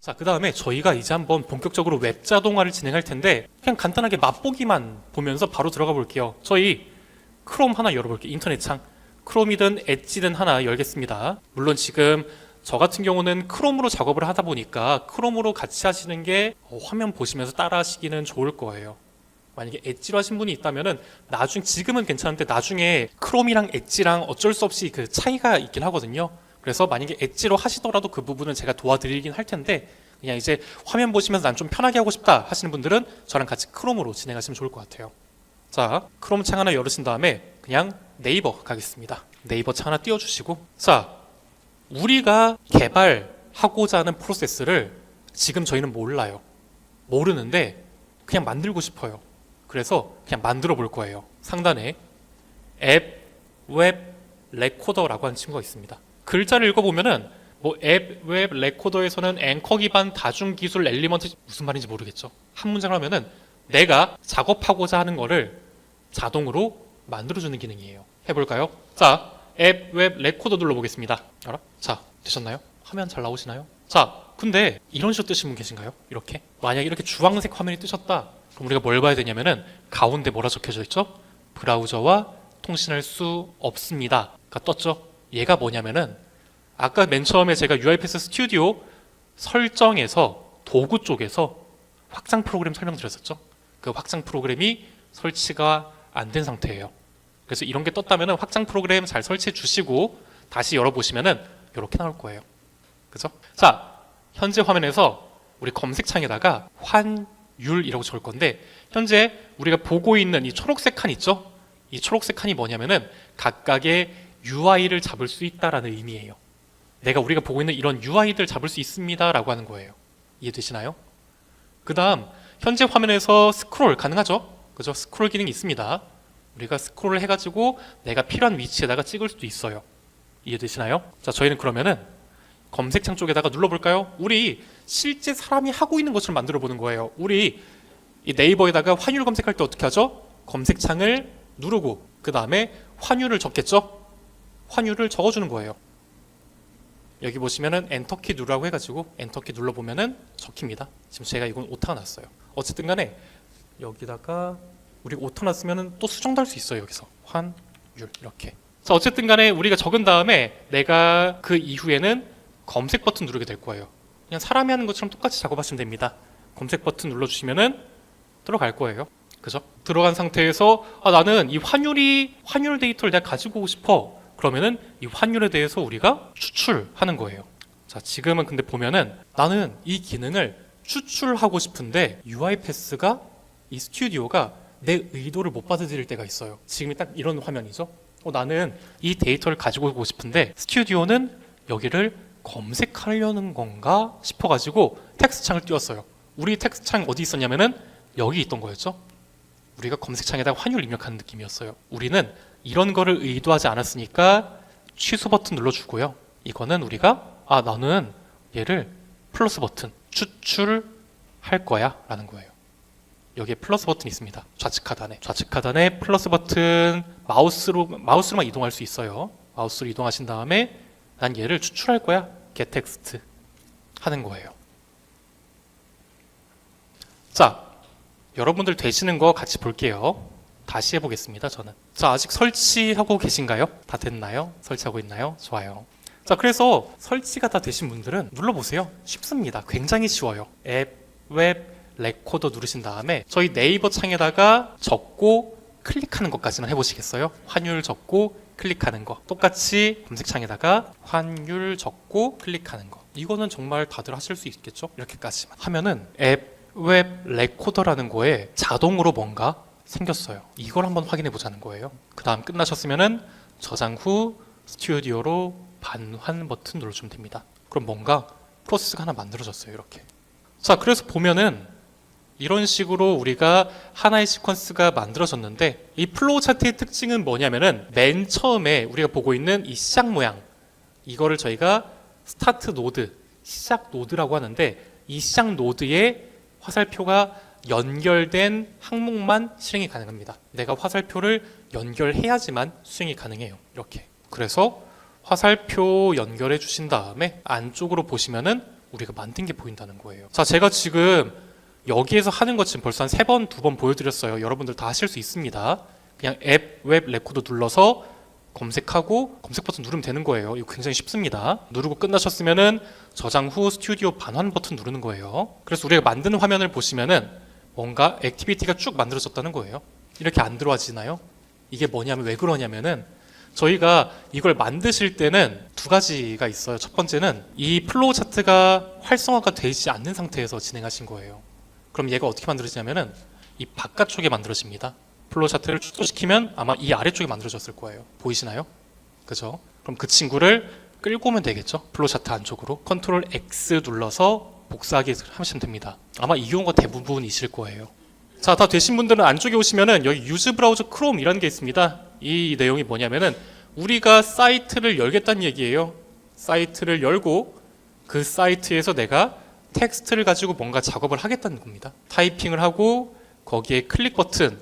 자, 그 다음에 저희가 이제 한번 본격적으로 웹 자동화를 진행할 텐데 그냥 간단하게 맛보기만 보면서 바로 들어가 볼게요. 저희 크롬 하나 열어볼게요. 인터넷 창. 크롬이든 엣지든 하나 열겠습니다. 물론 지금 저 같은 경우는 크롬으로 작업을 하다 보니까 크롬으로 같이 하시는 게 어, 화면 보시면서 따라 하시기는 좋을 거예요. 만약에 엣지로 하신 분이 있다면은 나중 지금은 괜찮은데 나중에 크롬이랑 엣지랑 어쩔 수 없이 그 차이가 있긴 하거든요. 그래서 만약에 엣지로 하시더라도 그 부분은 제가 도와드리긴 할 텐데 그냥 이제 화면 보시면서 난 좀 편하게 하고 싶다 하시는 분들은 저랑 같이 크롬으로 진행하시면 좋을 것 같아요. 자, 크롬 창 하나 열으신 다음에 그냥 네이버 가겠습니다. 네이버 창 하나 띄워주시고 자, 우리가 개발하고자 하는 프로세스를 지금 저희는 몰라요. 모르는데 그냥 만들고 싶어요. 그래서 그냥 만들어 볼 거예요. 상단에 앱, 웹, 레코더라고 하는 친구가 있습니다. 글자를 읽어보면은 뭐 앱, 웹, 레코더에서는 앵커 기반 다중 기술 엘리먼트 무슨 말인지 모르겠죠. 한 문장을 하면은 내가 작업하고자 하는 거를 자동으로 만들어주는 기능이에요. 해볼까요? 자, 앱, 웹, 레코더 눌러보겠습니다. 알아? 자, 되셨나요? 화면 잘 나오시나요? 자, 근데 이런 식으로 뜨신 분 계신가요? 이렇게? 만약 이렇게 주황색 화면이 뜨셨다. 그럼 우리가 뭘 봐야 되냐면은 가운데 뭐라 적혀져 있죠? 브라우저와 통신할 수 없습니다 가 떴죠. 얘가 뭐냐면은 아까 맨 처음에 제가 UiPath 스튜디오 설정에서 도구 쪽에서 확장 프로그램 설명드렸었죠. 그 확장 프로그램이 설치가 안 된 상태예요. 그래서 이런 게 떴다면은 확장 프로그램 잘 설치해 주시고 다시 열어보시면은 이렇게 나올 거예요. 그죠? 자, 현재 화면에서 우리 검색창에다가 환율이라고 적을 건데 현재 우리가 보고 있는 이 초록색 칸 있죠? 이 초록색 칸이 뭐냐면은 각각의 UI를 잡을 수 있다라는 의미예요. 내가 우리가 보고 있는 이런 UI들 잡을 수 있습니다라고 하는 거예요. 이해되시나요? 그 다음 현재 화면에서 스크롤 가능하죠? 그죠? 스크롤 기능이 있습니다. 우리가 스크롤을 해가지고 내가 필요한 위치에다가 찍을 수도 있어요. 이해되시나요? 자, 저희는 그러면은 검색창 쪽에다가 눌러볼까요? 우리 실제 사람이 하고 있는 것처럼 만들어 보는 거예요. 우리 이 네이버에다가 환율 검색할 때 어떻게 하죠? 검색창을 누르고 그 다음에 환율을 적겠죠? 환율을 적어주는 거예요. 여기 보시면은 엔터키 누르라고 해가지고 엔터키 눌러보면은 적힙니다. 지금 제가 이건 오타가 났어요. 어쨌든 간에 여기다가 우리 오타 났으면은 또 수정도 할수 있어요. 여기서 환율 이렇게. 자 어쨌든 간에 우리가 적은 다음에 내가 그 이후에는 검색 버튼 누르게 될 거예요. 그냥 사람이 하는 것처럼 똑같이 작업하시면 됩니다. 검색 버튼 눌러주시면은 들어갈 거예요. 그죠? 들어간 상태에서 아, 나는 이 환율이 환율 데이터를 내가 가지고 오고 싶어. 그러면은 이 환율에 대해서 우리가 추출하는 거예요. 자, 지금은 근데 보면은 나는 이 기능을 추출하고 싶은데 UiPath가 이 스튜디오가 내 의도를 못 받아들일 때가 있어요. 지금이 딱 이런 화면이죠. 어, 나는 이 데이터를 가지고 오고 싶은데 스튜디오는 여기를 검색하려는 건가 싶어가지고 텍스트 창을 띄웠어요. 우리 텍스트 창 어디 있었냐면은 여기 있던 거였죠. 우리가 검색창에다 환율 입력하는 느낌이었어요. 우리는 이런 거를 의도하지 않았으니까 취소 버튼 눌러주고요. 이거는 우리가 아 나는 얘를 플러스 버튼 추출할 거야 라는 거예요. 여기에 플러스 버튼이 있습니다. 좌측 하단에 좌측 하단에 플러스 버튼 마우스로 마우스로만 이동할 수 있어요. 마우스로 이동하신 다음에 난 얘를 추출할 거야. get text 하는 거예요. 자, 여러분들 되시는 거 같이 볼게요. 다시 해보겠습니다. 저는. 자, 아직 설치하고 계신가요? 다 됐나요? 설치하고 있나요? 좋아요. 자, 그래서 설치가 다 되신 분들은 눌러보세요. 쉽습니다. 굉장히 쉬워요. 앱, 웹, 레코더 누르신 다음에 저희 네이버 창에다가 적고 클릭하는 것까지만 해보시겠어요? 환율 적고 클릭하는 거. 똑같이 검색창에다가 환율 적고 클릭하는 거. 이거는 정말 다들 하실 수 있겠죠? 이렇게까지만. 하면은 앱, 웹, 레코더라는 거에 자동으로 뭔가 생겼어요. 이걸 한번 확인해 보자는 거예요. 그 다음 끝나셨으면은 저장 후 스튜디오로 반환 버튼 눌러주면 됩니다. 그럼 뭔가 프로세스가 하나 만들어졌어요. 이렇게. 자, 그래서 보면은 이런 식으로 우리가 하나의 시퀀스가 만들어졌는데 이 플로우 차트의 특징은 뭐냐면은 맨 처음에 우리가 보고 있는 이 시작 모양 이거를 저희가 스타트 노드, 시작 노드라고 하는데 이 시작 노드에 화살표가 연결된 항목만 실행이 가능합니다. 내가 화살표를 연결해야지만 수행이 가능해요. 이렇게. 그래서 화살표 연결해 주신 다음에 안쪽으로 보시면은 우리가 만든 게 보인다는 거예요. 자, 제가 지금 여기에서 하는 것 지금 벌써 한 세 번, 두 번 보여드렸어요. 여러분들 다 하실 수 있습니다. 그냥 앱, 웹, 레코더 눌러서 검색하고 검색 버튼 누르면 되는 거예요. 이거 굉장히 쉽습니다. 누르고 끝나셨으면은 저장 후 스튜디오 반환 버튼 누르는 거예요. 그래서 우리가 만드는 화면을 보시면은 뭔가 액티비티가 쭉 만들어졌다는 거예요. 이렇게 안 들어와지나요? 이게 뭐냐면 왜 그러냐면은 저희가 이걸 만드실 때는 두 가지가 있어요. 첫 번째는 이 플로우 차트가 활성화가 되지 않는 상태에서 진행하신 거예요. 그럼 얘가 어떻게 만들어지냐면은 이 바깥쪽에 만들어집니다. 플로우 차트를 축소시키면 아마 이 아래쪽에 만들어졌을 거예요. 보이시나요? 그죠? 그럼 그 친구를 끌고 오면 되겠죠? 플로우 차트 안쪽으로 컨트롤 X 눌러서 복사하기 하시면 됩니다. 아마 이 경우가 대부분이실 거예요. 자, 다 되신 분들은 안쪽에 오시면은 여기 유즈 브라우저 크롬이라는 게 있습니다. 이 내용이 뭐냐면은 우리가 사이트를 열겠다는 얘기예요. 사이트를 열고 그 사이트에서 내가 텍스트를 가지고 뭔가 작업을 하겠다는 겁니다. 타이핑을 하고 거기에 클릭 버튼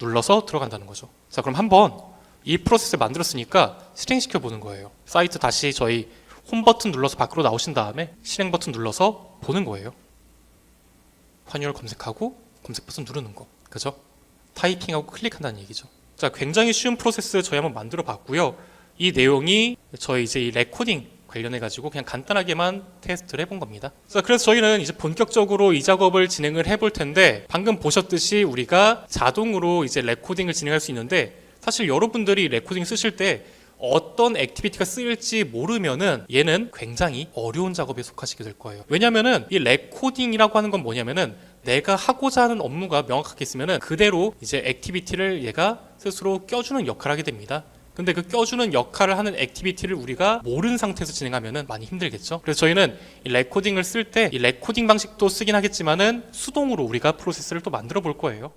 눌러서 들어간다는 거죠. 자, 그럼 한번 이 프로세스를 만들었으니까 실행시켜 보는 거예요. 사이트 다시 저희 홈 버튼 눌러서 밖으로 나오신 다음에 실행 버튼 눌러서 보는 거예요. 환율 검색하고 검색 버튼 누르는 거. 그죠? 타이핑하고 클릭한다는 얘기죠. 자, 굉장히 쉬운 프로세스 저희 한번 만들어 봤고요. 이 내용이 저희 이제 이 레코딩 관련해 가지고 그냥 간단하게만 테스트를 해본 겁니다. 자, 그래서 저희는 이제 본격적으로 이 작업을 진행을 해볼 텐데 방금 보셨듯이 우리가 자동으로 이제 레코딩을 진행할 수 있는데 사실 여러분들이 레코딩 쓰실 때 어떤 액티비티가 쓰일지 모르면은 얘는 굉장히 어려운 작업에 속하시게 될 거예요. 왜냐면은 이 레코딩이라고 하는 건 뭐냐면은 내가 하고자 하는 업무가 명확하게 있으면은 그대로 이제 액티비티를 얘가 스스로 껴주는 역할을 하게 됩니다. 근데 그 껴주는 역할을 하는 액티비티를 우리가 모르는 상태에서 진행하면은 많이 힘들겠죠. 그래서 저희는 이 레코딩을 쓸 때 이 레코딩 방식도 쓰긴 하겠지만은 수동으로 우리가 프로세스를 또 만들어 볼 거예요.